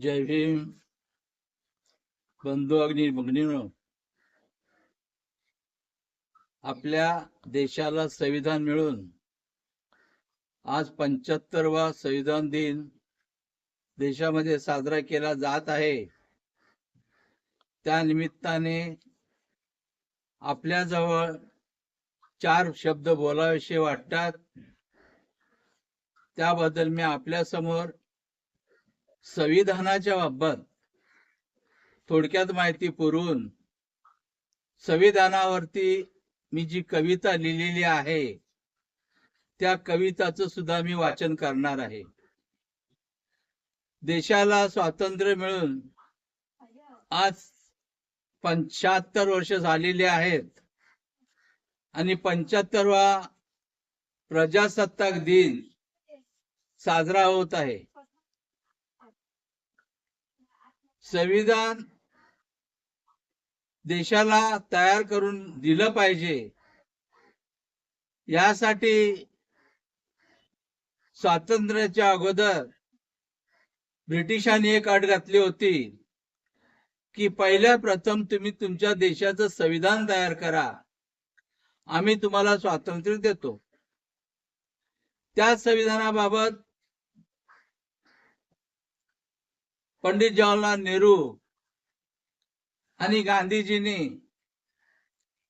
जय भीम। बंधू अग्नी भगिनीनो आपल्या देशाला संविधान मिळून आज पंच्याहत्तरवा संविधान दिन देशामध्ये साजरा केला जात आहे. त्या निमित्ताने आपल्याजवळ चार शब्द बोलावेसे वाटतात. त्याबद्दल मी आपल्यासमोर संविधानाच्या बाबत थोडक्यात माहिती पुरवून संविधानावरती मी जी कविता लिहिलेली आहे त्या कविताचं सुद्धा मी वाचन करणार आहे. देशाला स्वातंत्र्य मिळून आज पंच्याहत्तर वर्ष झालेली आहेत आणि पंच्याहत्तरवा प्रजासत्ताक दिन साजरा होत आहे. संविधान देशाला तयार करून दिलं पाहिजे. यासाठी स्वातंत्र्याच्या अगोदर ब्रिटिशांनी एक अट घातली होती की पहिल्या प्रथम तुम्ही तुमच्या देशाचं संविधान तयार करा. आम्ही तुम्हाला स्वातंत्र्य देतो. त्या संविधानाबाबत पंडित जवाहरलाल नेहरू आणि गांधीजींनी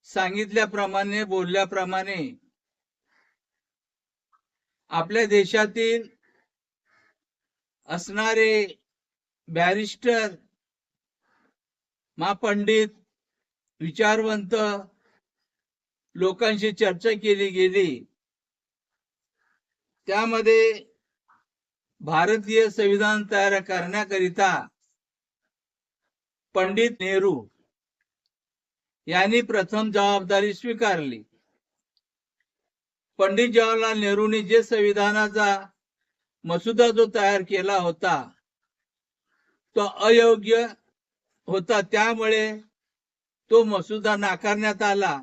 सांगितल्याप्रमाणे बोलल्याप्रमाणे आपल्या देशातील असणारे बॅरिस्टर महापंडित विचारवंत लोकांशी चर्चा केली गेली. त्यामध्ये भारतीय संविधान तयार करण्याकरिता पंडित नेहरू यांनी प्रथम जबाबदारी स्वीकारली. पंडित जवाहरलाल नेहरूंनी जे संविधानाचा मसुदा जो तयार केला होता तो अयोग्य होता त्यामुळे तो मसुदा नाकारण्यात आला.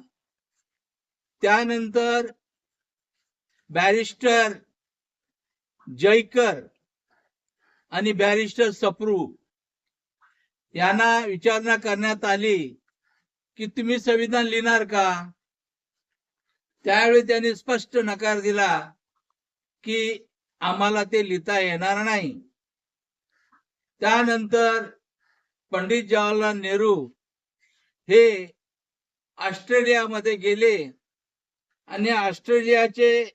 त्यानंतर बॅरिस्टर जयकर आणि बॅरिस्टर सप्रू यांना विचारणा करण्यात आली की तुम्ही संविधान लिहिणार का? त्यावेळी त्यांनी स्पष्ट नकार दिला की आम्हाला ते लिहिता येणार नाही. त्यानंतर पंडित जवाहरलाल नेहरू हे ऑस्ट्रेलियामध्ये गेले आणि ऑस्ट्रेलियाचे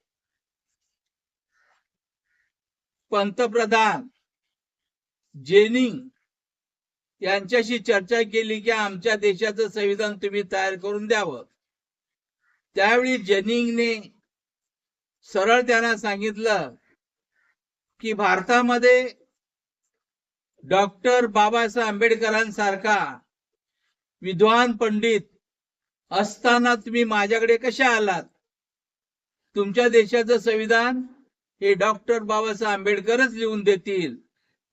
पंतप्रधान जेनिंग यांच्याशी चर्चा केली की आमच्या देशाचं संविधान तुम्ही तयार करून द्यावं. त्यावेळी जेनिंगने सरळ त्यांना सांगितलं की भारतामध्ये डॉक्टर बाबासाहेब आंबेडकरांसारखा विद्वान पंडित असताना तुम्ही माझ्याकडे कशा आलात? तुमच्या देशाचं संविधान हे डॉक्टर बाबासाहेब आंबेडकरच लिहून देतील.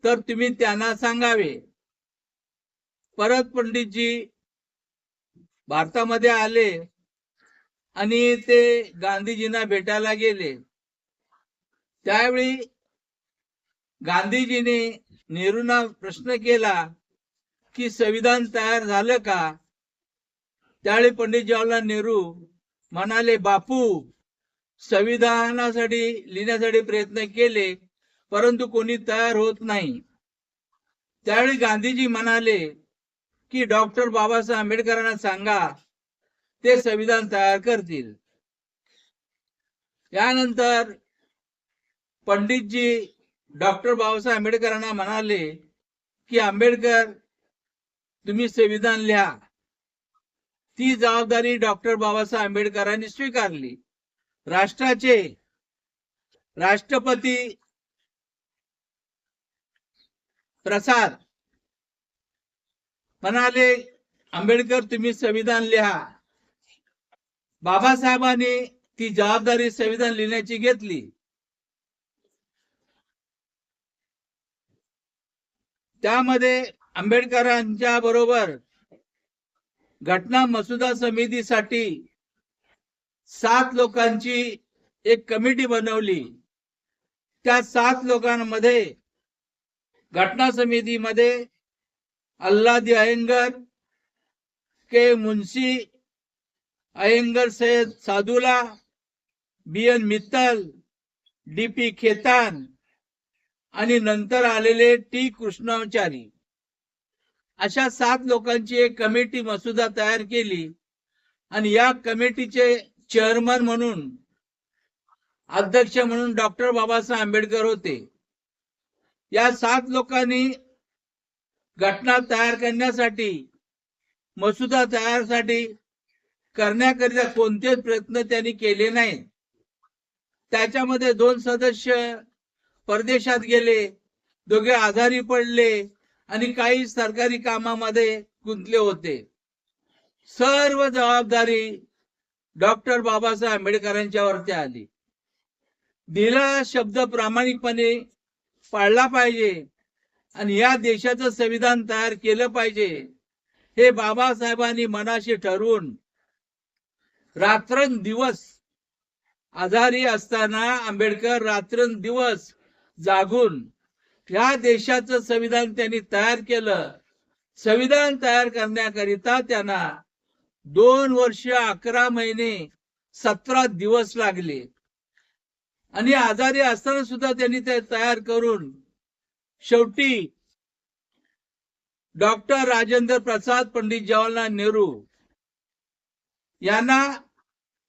तर तुम्ही त्यांना सांगावे. परत पंडितजी भारतामध्ये आले आणि ते गांधीजींना भेटायला गेले. त्यावेळी गांधीजीने नेहरूंना प्रश्न केला की संविधान तयार झालं का? त्यावेळी पंडित जवाहरलाल नेहरू म्हणाले बापू संविधानासाठी लिहिण्यासाठी प्रयत्न केले परंतु कोणी तयार होत नाही. त्यावेळी गांधीजी म्हणाले की डॉक्टर बाबासाहेब आंबेडकरांना सांगा ते संविधान तयार करतील. यानंतर पंडितजी डॉक्टर बाबासाहेब आंबेडकरांना म्हणाले की आंबेडकर तुम्ही संविधान लिहा. ती जबाबदारी डॉक्टर बाबासाहेब आंबेडकरांनी स्वीकारली. राष्ट्राचे राष्ट्रपती प्रसाद म्हणाले आंबेडकर तुम्ही संविधान लिहा. बाबासाहेबांनी ती जबाबदारी संविधान लिहिण्याची घेतली. त्यामध्ये आंबेडकरांच्या बरोबर घटना मसुदा समितीसाठी सात लोकांची एक कमिटी बनवली. त्या सात लोकांमध्ये घटना समितीमध्ये Alladi Ayyangar K Munshi Ayyangar Syed Saadulla B N Mittal D P Khaitan आणि नंतर आलेले टी कृष्णाचारी अशा सात लोकांची एक कमिटी मसुदा तयार केली आणि या कमिटीचे चेअरमन म्हणून अध्यक्ष म्हणून डॉक्टर बाबासाहेब आंबेडकर होते. या सात लोकांनी घटना तयार करण्यासाठी मसुदा तयारसाठी करण्याकरिता कोणतेच प्रयत्न त्यांनी केले नाहीत. त्याच्यामध्ये दोन सदस्य परदेशात गेले दोघे आजारी पडले आणि काही सरकारी कामामध्ये गुंतले होते. सर्व जबाबदारी डॉक्टर बाबासाहेब आंबेडकरांच्यावरती आली. दिला शब्द प्रामाणिकपणे पाळला पाहिजे आणि या देशाचं संविधान तयार केलं पाहिजे हे बाबासाहेबांनी मनाशी ठरवून रात्रंदिवस आजारी असताना आंबेडकर रात्रंदिवस जागून या देशाचं संविधान त्यांनी तयार केलं. संविधान तयार करण्याकरिता त्यांना दोन वर्ष अकरा महिने सतरा दिवस लागले. आणि आजारी असताना सुद्धा त्यांनी ते तयार करून शेवटी डॉक्टर राजेंद्र प्रसाद पंडित जवाहरलाल नेहरू यांना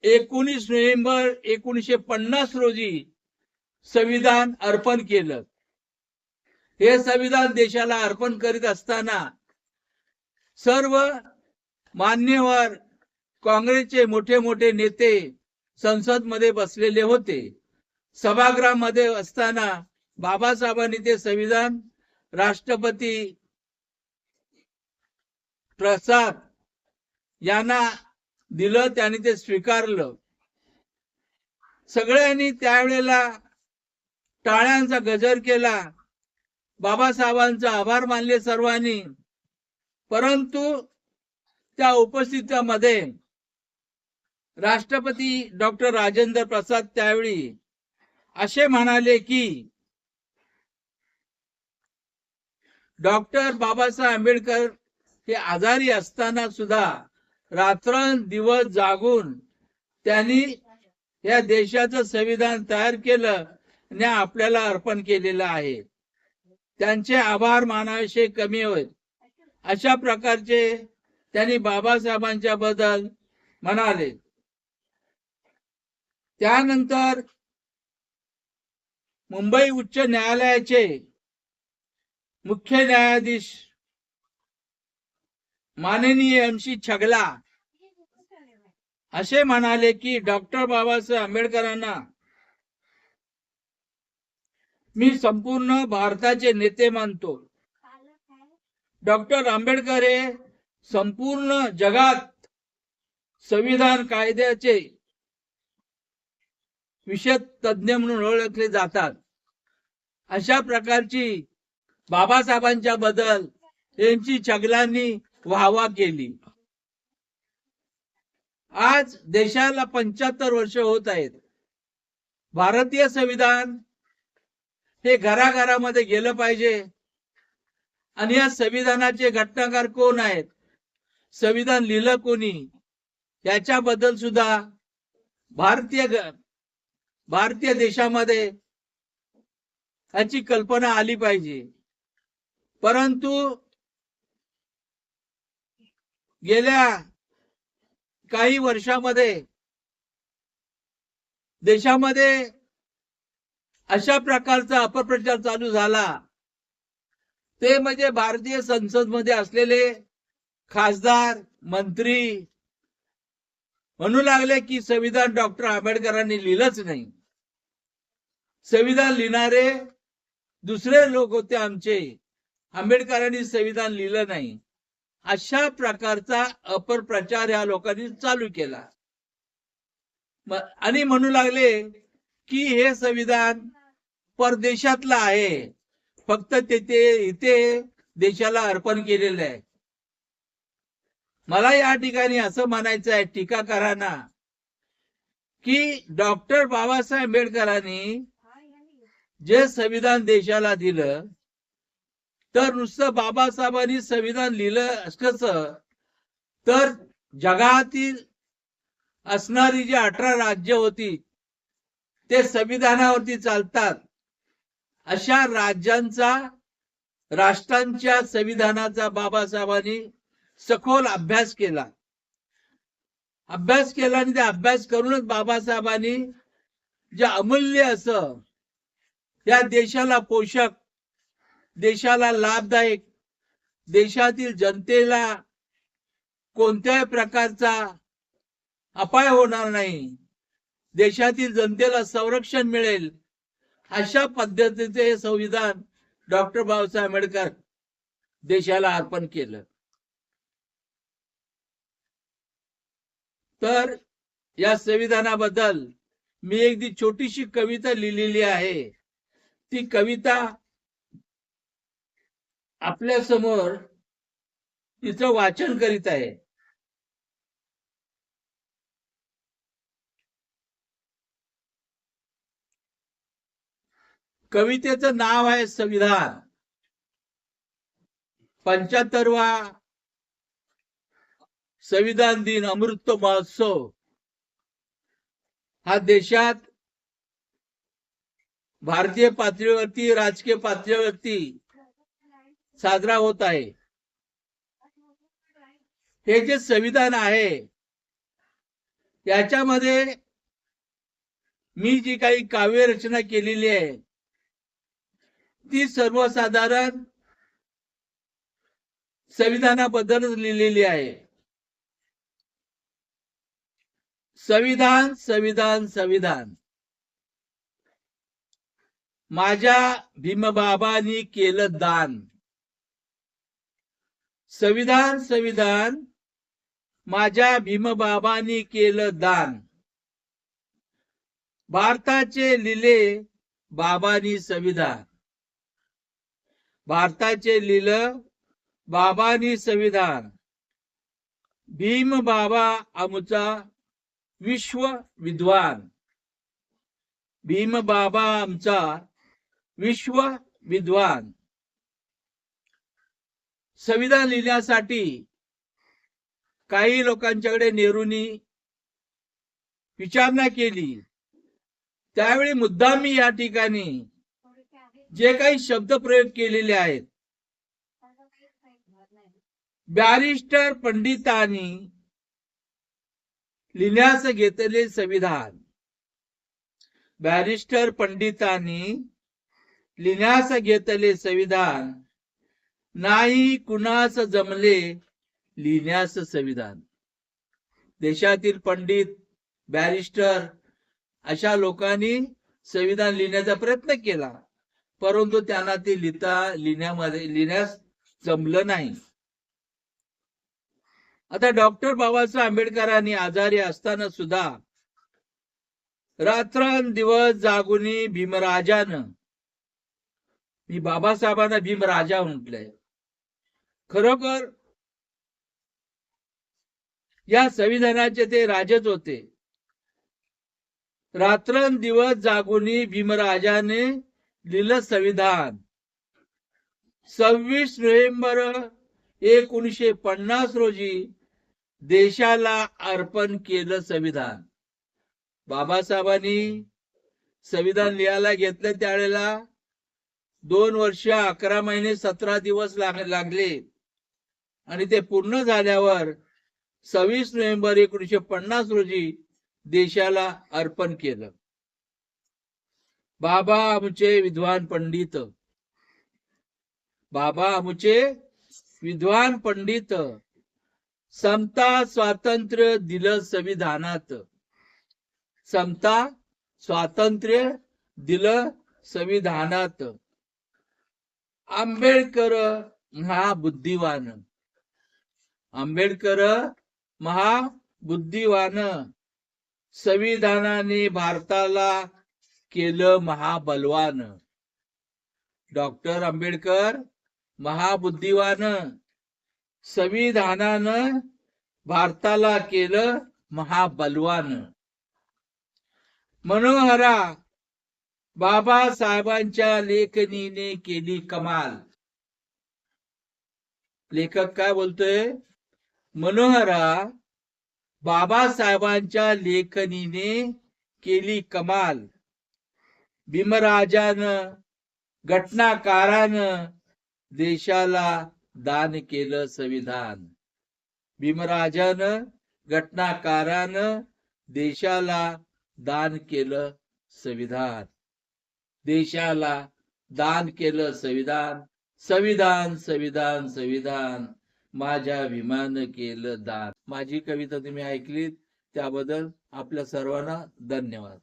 एकोणीस नोव्हेंबर एकोणीसशे पन्नास रोजी संविधान अर्पण केलं. हे संविधान देशाला अर्पण करीत असताना सर्व मान्यवर काँग्रेसचे मोठे मोठे नेते संसदमध्ये बसलेले होते. सभागृहामध्ये असताना बाबासाहेबांनी ते संविधान राष्ट्रपती प्रसाद यांना दिलं त्यांनी ते स्वीकारलं. सगळ्यांनी त्यावेळेला टाळ्यांचा गजर केला. बाबासाहेबांचा आभार मानले सर्वांनी. परंतु त्या उपस्थितीमध्ये राष्ट्रपती डॉक्टर राजेंद्र प्रसाद त्यावेळी असे म्हणाले की डॉक्टर बाबासाहेब आंबेडकर हे आजारी असताना सुद्धा रात्रंदिवस जागून त्यांनी या देशाचं संविधान तयार केलं आणि आपल्याला अर्पण केलेलं आहे. त्यांचे आभार मानाविषयी कमी होत अशा प्रकारचे त्यांनी बाबासाहेबांच्या बद्दल म्हणाले. त्यानंतर मुंबई उच्च न्यायालयाचे मुख्य न्यायाधीश माननीय एम सी छगला असे म्हणाले की डॉक्टर बाबासाहेब आंबेडकरांना मी संपूर्ण भारताचे नेते मानतो. डॉक्टर आंबेडकर हे संपूर्ण जगात संविधान कायद्याचे विषय तज्ञ म्हणून ओळखले जातात. अशा प्रकारची बाबासाहेबांच्या बद्दल यांची छगलांनी वाहवा केली. आज देशाला पंच्याहत्तर वर्ष होत आहेत. भारतीय संविधान हे घराघरामध्ये गेलं पाहिजे. आणि या संविधानाचे घटनाकार कोण आहेत? संविधान लिहिलं कोणी? याच्याबद्दल सुद्धा भारतीय भारतीय देशामध्ये याची कल्पना आली पाहिजे. परंतु गेल्या काही वर्षामध्ये देशामध्ये अशा प्रकारचा अपप्रचार चालू झाला. ते म्हणजे भारतीय संसदमध्ये असलेले खासदार मंत्री म्हणू लागले की संविधान डॉक्टर आंबेडकरांनी लिहिलंच नाही. संविधान लिहिणारे दुसरे लोक होते आमचे. आंबेडकरांनी संविधान लिहिलं नाही. अशा प्रकारचा अपप्रचार या लोकांनी चालू केला. आणि म्हणू लागले की हे संविधान परदेशातलं आहे. फक्त तेथे इथे देशाला अर्पण केलेलं आहे. मला या ठिकाणी असं म्हणायचं आहे टीकाकारांना की डॉक्टर बाबासाहेब आंबेडकरांनी जे संविधान देशाला दिलं तर नुसतं बाबासाहेबांनी संविधान लिहिलं असतं तर जगातील असणारी जी अठरा राज्य होती ते संविधानावरती चालतात. अशा राज्यांचा राष्ट्रांच्या संविधानाचा बाबासाहेबांनी सखोल अभ्यास केला. अभ्यास केला आणि ते अभ्यास करूनच बाबासाहेबांनी जे अमूल्य असं या देशाला पोषक देशाला लाभदायक देशातील जनतेला कोणत्याही प्रकारचा अपाय होणार नाही देशातील जनतेला संरक्षण मिळेल अशा पद्धतीचे हे संविधान डॉक्टर बाबासाहेब आंबेडकर देशाला अर्पण केलं. तर या संविधानाबद्दल मी एकदी छोटीशी कविता लिहिलेली आहे. ती कविता आपल्यासमोर तिचं वाचन करीत आहे. कवितेचं नाव आहे संविधान. पंच्याहत्तरवा संविधान दिन अमृत महोत्सव. हा देशात भारतीय पातळीवरती राजकीय पातळीवरती साजरा होत आहे. हे जे संविधान आहे याच्यामध्ये मी जी काही काव्य रचना केलेली आहे ती सर्वसाधारण संविधानाबद्दलच लिहिलेली आहे. संविधान संविधान संविधान. माझ्या भीमबाबांनी केलं दान. संविधान संविधान. माझ्या भीमबाबांनी केलं दान. भारताचे लिहिले बाबांनी संविधान. भारताचे लिहिलं बाबांनी संविधान. भीम बाबा आमचा विश्व विद्वान भीम बाबा आमचा विश्व विद्वान संविधान लिहिण्यासाठी काही लोकांच्याकडे नेहरूंनी विचारणा केली. त्यावेळी मुद्दामी मी या ठिकाणी जे काही शब्द प्रयोग केलेले आहेत. बॅरिस्टर पंडितांनी लिहिण्यास घेतले संविधान. बॅरिस्टर पंडितांनी लिहिण्यास घेतले संविधान नाही कुणास जमले लिहिण्यास संविधान. देशातील पंडित बॅरिस्टर अशा लोकांनी संविधान लिहिण्याचा प्रयत्न केला परंतु त्यांना ते लिहिता लिहिण्यामध्ये लिहिण्यास जमलं नाही. आता डॉक्टर बाबासाहेब आंबेडकरांनी आजारी असताना सुद्धा रात्रंदिवस जागुनी भीमराजानं मी बाबासाहेबांना भीमराजा म्हटलंय. खरोखर या संविधानाचे ते राजच होते. रात्रंदिवस जागुनी भीमराजाने लिहिलं संविधान. सव्वीस नोव्हेंबर एकोणीशे पन्नास रोजी देशाला अर्पण केलं संविधान. बाबासाहेबांनी संविधान लिहायला घेतलं त्यावेळेला दोन वर्ष अकरा महिने सतरा दिवस लागले. आणि ते पूर्ण झाल्यावर सव्वीस नोव्हेंबर एकोणीशे पन्नास रोजी देशाला अर्पण केलं. बाबा आमचे विद्वान पंडित. बाबा आमचे विद्वान पंडित. समता स्वातंत्र्य दिलं संविधानात. समता स्वातंत्र्य दिलं संविधानात. आंबेडकर महाबुद्धिवान. आंबेडकर महाबुद्धिवान. संविधानाने भारताला केलं महाबलवान. डॉक्टर आंबेडकर महाबुद्धिवान. संविधानानं भारताला केलं महाबलवान. मनोहरा बाबासाहेबांच्या लेखनीने केली कमाल. लेखक काय बोलतोय? मनोहरा बाबासाहेबांच्या लेखनीने केली कमाल. भीमराजानं घटनाकारानं देशाला दान केलं संविधान. भीमराजानं घटनाकारानं देशाला दान केलं संविधान. देशाला दान केलं संविधान. संविधान संविधान संविधान. माझ्या विमान केलं दान. माझी कविता तुम्ही ऐकलीत त्याबद्दल आपल्या सर्वांना धन्यवाद.